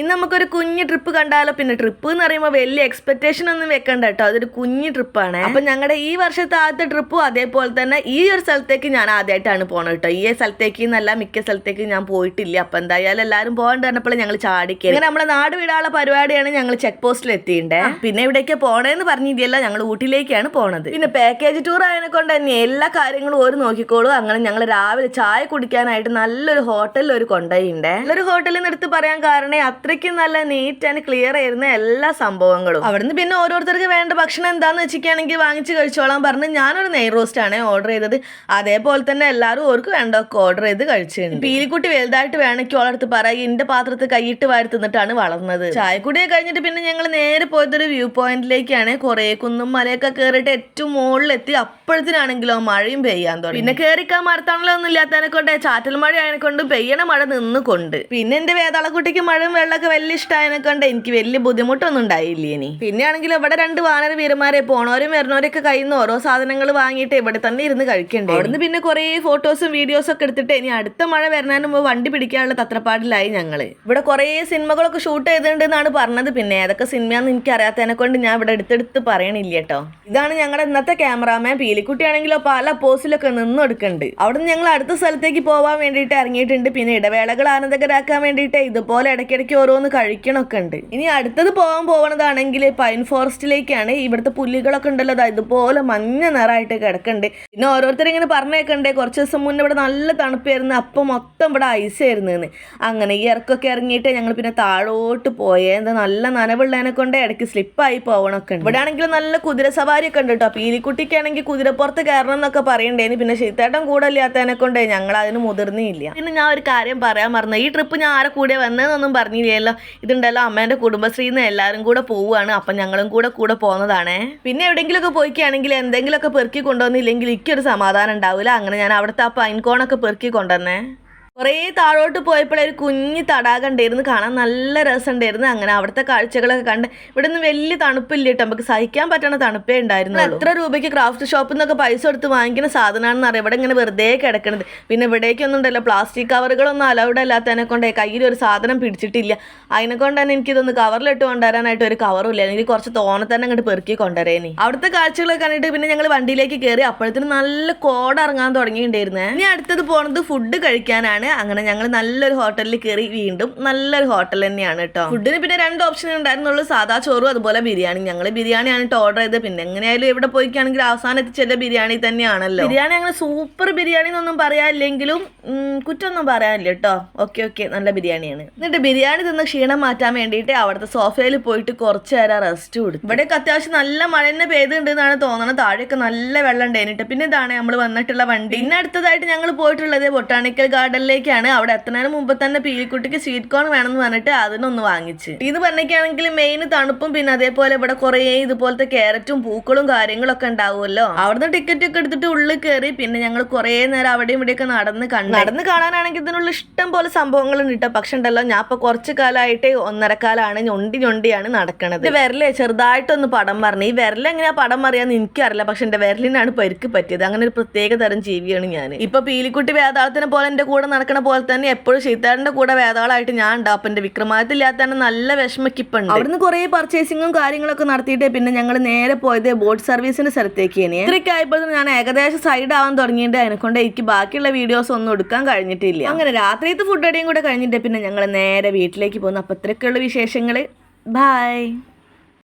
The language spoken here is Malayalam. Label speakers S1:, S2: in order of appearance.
S1: ഇന്ന് നമുക്കൊരു കുഞ്ഞ് ട്രിപ്പ് കണ്ടാലോ? പിന്നെ ട്രിപ്പ് എന്ന് പറയുമ്പോൾ വലിയ എക്സ്പെക്ടേഷൻ ഒന്നും വെക്കണ്ട കേട്ടോ. അതൊരു കുഞ്ഞ് ട്രിപ്പാണ് അപ്പൊ ഞങ്ങളുടെ ഈ വർഷത്തെ ആദ്യത്തെ ട്രിപ്പും അതേപോലെ തന്നെ ഈ ഒരു സ്ഥലത്തേക്ക് ഞാൻ ആദ്യമായിട്ടാണ് പോണത് കേട്ടോ. ഈ സ്ഥലത്തേക്ക് എന്നല്ല മിക്ക സ്ഥലത്തേക്ക് ഞാൻ പോയിട്ടില്ല. അപ്പൊ എന്തായാലും എല്ലാവരും പോകേണ്ട പറഞ്ഞപ്പോൾ ഞങ്ങൾ ചാടിക്കുക ഇങ്ങനെ നമ്മുടെ നാട് വിടാനുള്ള പരിപാടിയാണ് ഞങ്ങൾ ചെക്ക് പോസ്റ്റിൽ എത്തിയിണ്ടേ. പിന്നെ ഇവിടേക്ക് പോണേന്ന് പറഞ്ഞില്ല ഞങ്ങൾ ഊട്ടിയിലേക്കാണ് പോണത്. പിന്നെ പാക്കേജ് ടൂർ ആയതിനെ കൊണ്ട് തന്നെ എല്ലാ കാര്യങ്ങളും ഒരു നോക്കിക്കോളൂ. അങ്ങനെ ഞങ്ങൾ രാവിലെ ചായ കുടിക്കാനായിട്ട് നല്ലൊരു ഹോട്ടലിൽ ഒരു കൊണ്ടുപോയിട്ടുണ്ട് നല്ലൊരു ഹോട്ടലിൽ നിന്ന് എടുത്ത് പറയാൻ കാരണം അത്രയ്ക്കും നല്ല നീറ്റ് ആൻഡ് ക്ലിയർ ആയിരുന്ന എല്ലാ സംഭവങ്ങളും. അവിടുന്ന് പിന്നെ ഓരോരുത്തർക്ക് വേണ്ട ഭക്ഷണം എന്താന്ന് വെച്ചിരിക്കുകയാണെങ്കിൽ വാങ്ങിച്ച് കഴിച്ചോളാം പറഞ്ഞ് ഞാനൊരു നെയ് റോസ്റ്റ് ആണ് ഓർഡർ ചെയ്തത്. അതേപോലെ തന്നെ എല്ലാവരും ഓർക്ക് വേണ്ടൊക്കെ ഓർഡർ ചെയ്ത് കഴിച്ചിട്ടുണ്ട്. പീലിക്കുട്ടി വലുതായിട്ട് വേണമെങ്കിൽ ഓളടുത്ത് പറയുക എന്റെ പാത്രത്തിൽ കൈയിട്ട് വാരി തിന്നിട്ടാണ് വളർന്നത്. ചായക്കുടിയെ കഴിഞ്ഞിട്ട് പിന്നെ ഞങ്ങൾ നേരെ പോയതൊരു വ്യൂ പോയിന്റിലേക്കാണ് കുറേ കുന്നും മലയൊക്കെ കയറിയിട്ട് ഏറ്റവും മുകളിലെത്തി. അപ്പോഴത്തിനാണെങ്കിലോ മഴയും പെയ്യാൻ തുടങ്ങി. പിന്നെ കയറിക്കാൻ മരത്താണല്ലോ ഒന്നും ഇല്ലാത്തതിനെ കൊണ്ട് ചാറ്റൽ മഴ ആയതിനെ കൊണ്ട് പെയ്യണ മഴ നിന്നുകൊണ്ട് പിന്നെ എന്റെ വേതാളക്കുട്ടിക്ക് മഴയും വെള്ളമൊക്കെ വലിയ ഇഷ്ടമായതിനെ കൊണ്ട് എനിക്ക് വലിയ ബുദ്ധിമുട്ടൊന്നും ഉണ്ടായില്ല ഇനി. പിന്നെയാണെങ്കിൽ ഇവിടെ രണ്ട് വാനര വീരന്മാരെ പോണവരും വരുന്നവരൊക്കെ കയ്യിൽ നിന്ന് ഓരോ സാധനങ്ങൾ വാങ്ങിയിട്ട് ഇവിടെ തന്നെ ഇരുന്ന് കഴിക്കണ്ടേ. അവിടുന്ന് പിന്നെ കുറേ ഫോട്ടോസും വീഡിയോസും ഒക്കെ എടുത്തിട്ട് ഇനി അടുത്ത മഴ വരണതിന് മുമ്പ് വണ്ടി പിടിക്കാനുള്ള തത്രപ്പാടിലായി ഞങ്ങൾ. ഇവിടെ കുറേ സിനിമകളൊക്കെ ഷൂട്ട് ചെയ്തിട്ടുണ്ട് എന്നാണ് പറഞ്ഞത്. പിന്നെ ഏതൊക്കെ സിനിമയാന്ന് എനിക്ക് അറിയാത്തതിനെ കൊണ്ട് ഞാൻ ഇവിടെ എടുത്തെടുത്ത് പറയണില്ല കേട്ടോ. ഇതാണ് ഞങ്ങളുടെ ഇന്നത്തെ ക്യാമറാമാൻ പീലിക്കുട്ടിയാണെങ്കിലോ പല പോസിലൊക്കെ നിന്നെടുക്കുന്നുണ്ട് അവിടുന്ന് ഞങ്ങൾ അടുത്ത സ്ഥലത്തേക്ക് പോകാൻ വേണ്ടിയിട്ട് ഇറങ്ങിയിട്ടുണ്ട്. പിന്നെ ഇടവേളകൾ ആനന്ദകരാക്കാൻ വേണ്ടിയിട്ട് ഇതുപോലെ ഇടയ്ക്കിടയ്ക്ക് ഓരോന്ന് കഴിക്കണമൊക്കെ ഉണ്ട്. ഇനി അടുത്തത് പോകാൻ പോകുന്നതാണെങ്കിൽ പൈൻ ഫോറസ്റ്റിലേക്കാണ് ഇവിടുത്തെ പുല്ലുകളൊക്കെ ഉണ്ടല്ലോ ദാ ഇതുപോലെ മഞ്ഞ നിറമായിട്ട് കിടക്കുന്നുണ്ട് പിന്നെ ഓരോരുത്തർ ഇങ്ങനെ പറഞ്ഞേക്കണ്ടേ കുറച്ച് ദിവസം മുന്നേ ഇവിടെ നല്ല തണുപ്പായിരുന്നു അപ്പം മൊത്തം ഇവിടെ ഐസ് ആയിരുന്നു എന്ന് അങ്ങനെ ഈ ഇറക്കൊക്കെ ഇറങ്ങിയിട്ട് ഞങ്ങൾ പിന്നെ താഴോട്ട് പോയേ എന്താ നല്ല നനവുള്ളതിനെ കൊണ്ട് ഇടയ്ക്ക് സ്ലിപ്പായി പോകണമൊക്കെ ഉണ്ട്. ഇവിടെ ആണെങ്കിൽ നല്ല കുതിര സവാരി ഒക്കെ ഉണ്ട് കേട്ടോ പീലിക്കുട്ടിക്കാണെങ്കിൽ കുതിരപ്പുറത്ത് കയറണം എന്നൊക്കെ പറയണ്ടേന് പിന്നെ ശീത്തേട്ടൻ കൂടെ ഇല്ലാത്തതിനെ കൊണ്ട് ഞങ്ങൾ അതിന് മുതിർന്നില്ല. പിന്നെ ഞാൻ ഒരു കാര്യം പറയാൻ മറന്നു. ഈ ട്രിപ്പ് ഞാൻ ആരെ കൂടെ വന്നതെന്നൊന്നും പറഞ്ഞില്ലല്ലോ ഇതുണ്ടല്ലോ അമ്മേന്റെ കുടുംബശ്രീന്ന് എല്ലാവരും കൂടെ പോവുകയാണ്. അപ്പം ഞങ്ങളും കൂടെ കൂടെ പോകുന്നതാണേ പിന്നെ എവിടെയെങ്കിലുമൊക്കെ പോയിക്കുകയാണെങ്കിൽ എന്തെങ്കിലുമൊക്കെ പെറുക്കി കൊണ്ടുവന്നില്ലെങ്കിൽ എനിക്കൊരു സമാധാനം ഉണ്ടാവില്ല അങ്ങനെ ഞാൻ അവിടുത്തെ ആ പൈൻകോണൊക്കെ പെറുക്കി കൊണ്ടുവന്നേ. കുറേ താഴോട്ട് പോയപ്പോൾ ഒരു കുഞ്ഞ് തടാകം ഉണ്ടായിരുന്നു. കാണാൻ നല്ല രസമുണ്ടായിരുന്നു. അങ്ങനെ അവിടുത്തെ കാഴ്ചകളൊക്കെ കണ്ട് ഇവിടെ നിന്ന് വലിയ തണുപ്പില്ല കേട്ടോ. നമുക്ക് സഹിക്കാൻ പറ്റണ തണുപ്പേ ഉണ്ടായിരുന്നു എത്ര രൂപയ്ക്ക് ക്രാഫ്റ്റ് ഷോപ്പിൽ നിന്നൊക്കെ പൈസ കൊടുത്ത് വാങ്ങിക്കുന്ന സാധനമാണെന്ന് അറിയാം. ഇവിടെ ഇങ്ങനെ വെറുതെ കിടക്കണത്. പിന്നെ ഇവിടേക്കൊന്നും ഉണ്ടല്ലോ. പ്ലാസ്റ്റിക് കവറുകളൊന്നും അലൗഡ് അല്ലാത്തതിനെ കൊണ്ട് കയ്യിൽ ഒരു സാധനം പിടിച്ചിട്ടില്ല. അതിനെ കൊണ്ട് തന്നെ എനിക്കിതൊന്ന് കവറിലിട്ട് കൊണ്ടുവരാനായിട്ട് ഒരു കവറും ഇല്ല. എനിക്ക് കുറച്ച് തോനെ തന്നെ അങ്ങോട്ട് പെറുക്കി കൊണ്ടുവരേനി. അവിടുത്തെ കാഴ്ചകളൊക്കെ കണ്ടിട്ട് പിന്നെ ഞങ്ങൾ വണ്ടിയിലേക്ക് കയറി അപ്പോഴത്തേനും നല്ല കോട ഇറങ്ങാൻ തുടങ്ങിയിട്ടുണ്ടായിരുന്നേ. ഇനി അടുത്തത് പോണത് ഫുഡ് കഴിക്കാനാണ്. അങ്ങനെ ഞങ്ങൾ നല്ലൊരു ഹോട്ടലിൽ കയറി വീണ്ടും നല്ലൊരു ഹോട്ടൽ തന്നെയാണ് കേട്ടോ ഫുഡിന് പിന്നെ രണ്ട് ഓപ്ഷൻ ഉണ്ടായിരുന്നുള്ളൂ. സാധാ ചോറും അതുപോലെ ബിരിയാണി. ഞങ്ങൾ ബിരിയാണിയാണ് കേട്ടോ ഓർഡർ ചെയ്തത്. പിന്നെ എങ്ങനെയായാലും എവിടെ പോയിക്കാണെങ്കിൽ അവസാനം എത്തിച്ചെല്ലാം ബിരിയാണി തന്നെയാണല്ലോ. ബിരിയാണി അങ്ങനെ സൂപ്പർ ബിരിയാണി എന്നൊന്നും പറയാനില്ലെങ്കിലും കുറ്റമൊന്നും പറയാനില്ല കേട്ടോ ഓക്കെ ഓക്കെ നല്ല ബിരിയാണിയാണ്. എന്നിട്ട് ബിരിയാണി തിന്ന് ക്ഷീണം മാറ്റാൻ വേണ്ടിയിട്ട് അവിടുത്തെ സോഫയിൽ പോയിട്ട് കുറച്ച് നേരം റെസ്റ്റ് കൊടുത്തു. ഇവിടെയൊക്കെ അത്യാവശ്യം നല്ല മഴ തന്നെ പെയ്തുണ്ട് എന്നാണ് തോന്നുന്നത് താഴെയൊക്കെ നല്ല വെള്ളം ഉണ്ടായിരുന്നു പിന്നെ ഇതാണ് നമ്മൾ വന്നിട്ടുള്ള വണ്ടി. പിന്നെ അടുത്തതായിട്ട് ഞങ്ങൾ പോയിട്ടുള്ളത് ബൊട്ടാണിക്കൽ ഗാർഡനിലേക്കാണ് അവിടെ എത്തുന്നതിന് മുമ്പ് തന്നെ പീലിക്കുട്ടിക്ക് സ്വീറ്റ് കോൺ വേണമെന്ന് പറഞ്ഞിട്ട് അതിനൊന്ന് വാങ്ങിച്ച്. ഇത് പറഞ്ഞൊക്കെയാണെങ്കിൽ മെയിൻ തണുപ്പും പിന്നെ അതേപോലെ ഇവിടെ കുറേ ഇതുപോലത്തെ ക്യാരറ്റും പൂക്കളും കാര്യങ്ങളൊക്കെ ഉണ്ടാവുമല്ലോ. അവിടുന്ന് ടിക്കറ്റ് ഒക്കെ എടുത്തിട്ട് ഉള്ളിൽ കയറി പിന്നെ ഞങ്ങൾ കുറേ നേരം അവിടെയും ഇവിടെയൊക്കെ നടന്ന് കണ്ടു. നടന്ന് കാണാനാണെങ്കിൽ ഇതിനുള്ള ഇഷ്ടം പോലെ സംഭവങ്ങളുണ്ട് കേട്ടോ പക്ഷെ ഉണ്ടല്ലോ ഞാൻ ഇപ്പൊ കുറച്ച് കാലമായിട്ട് ഒന്നരക്കാലാണ് ഞൊണ്ടി ഞൊണ്ടിയാണ് നടക്കണത്. വിരലെ ചെറുതായിട്ടൊന്ന് പടം പറഞ്ഞു ഈ വിരൽ എങ്ങനെയാ പടം പറയാന്ന് എനിക്കറിയില്ല. പക്ഷെ എന്റെ വിരലിനാണ് പരിക്ക് പറ്റിയത്. അങ്ങനെ ഒരു പ്രത്യേക തരം ജീവിയാണ് ഞാൻ ഇപ്പൊ പീലിക്കുട്ടി വേതാളത്തിനെ പോലെ എന്റെ കൂടെ നടക്കണ പോലെ തന്നെ എപ്പോഴും ശീതാടിന്റെ കൂടെ വേദാളായിട്ട് ഞാൻ ഉണ്ടാവും അപ്പൊ എന്റെ വിക്രമാദിത്യമില്ലാത്തതാണ് നല്ല വിഷമക്കിപ്പുണ്ട്. അവിടുന്ന് കുറേ പർച്ചേസിങ്ങും കാര്യങ്ങളൊക്കെ നടത്തിയിട്ട് പിന്നെ ഞങ്ങൾ നേരെ പോയത് ബോട്ട് സർവീസിന്റെ സ്ഥലത്തേക്ക് ഇത്രയൊക്കെ ആയപ്പോൾ ഞാൻ ഏകദേശം സൈഡ് ആവാൻ തുടങ്ങിയിട്ട് അതിനെക്കൊണ്ട് എനിക്ക് ബാക്കിയുള്ള വീഡിയോസ് ഒന്നും എടുക്കാൻ കഴിഞ്ഞിട്ടില്ല. അങ്ങനെ രാത്രിയത്തെ ഫുഡ് അടിയും കൂടെ കഴിഞ്ഞിട്ട് പിന്നെ ഞങ്ങൾ നേരെ വീട്ടിലേക്ക് പോകുന്നു. അപ്പൊ ഇത്രയൊക്കെയുള്ള വിശേഷങ്ങൾ ബൈ